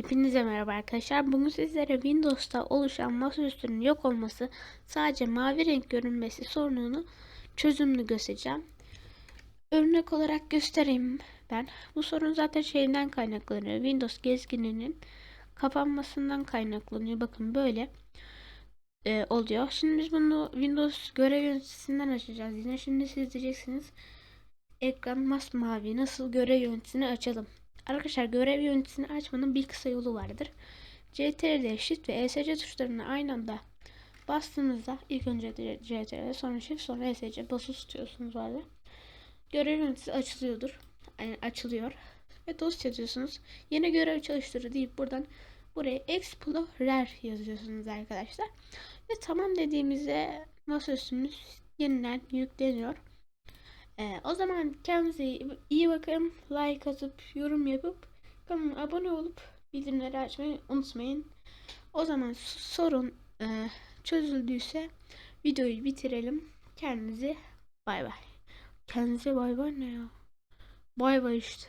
Hepinize merhaba arkadaşlar. Bugün sizlere Windows'ta oluşan masaüstünün yok olması sadece mavi renk görünmesi sorununu çözümünü göstereceğim. Örnek olarak göstereyim ben. Bu sorun zaten şeyden kaynaklanıyor. Windows gezgininin kapanmasından kaynaklanıyor. Bakın böyle e, oluyor. Şimdi biz bunu Windows görev yöneticisinden açacağız. Yine şimdi siz diyeceksiniz ekran masmavi nasıl görev yöneticisini açalım. Arkadaşlar görev yöneticisini açmanın bir kısa yolu vardır. CTRL, Shift ve ESC tuşlarını aynı anda bastığınızda ilk önce CTRL sonra Shift sonra ESC basılı tutuyorsunuz orada. Görev yöneticisi açılıyordur. Yani açılıyor. Ve dosya diyorsunuz. Yeni görev çalıştırı deyip buradan buraya Explorer yazıyorsunuz arkadaşlar. Ve tamam dediğimizde masaüstümüz yeniden yükleniyor. Ee, o zaman kendinize iyi bakın. Like atıp yorum yapıp kanalıma abone olup bildirimleri açmayı unutmayın. O zaman sorun e, çözüldüyse videoyu bitirelim. Kendinize bay bay. Kendinize bay bay ne ya? Bay bay işte.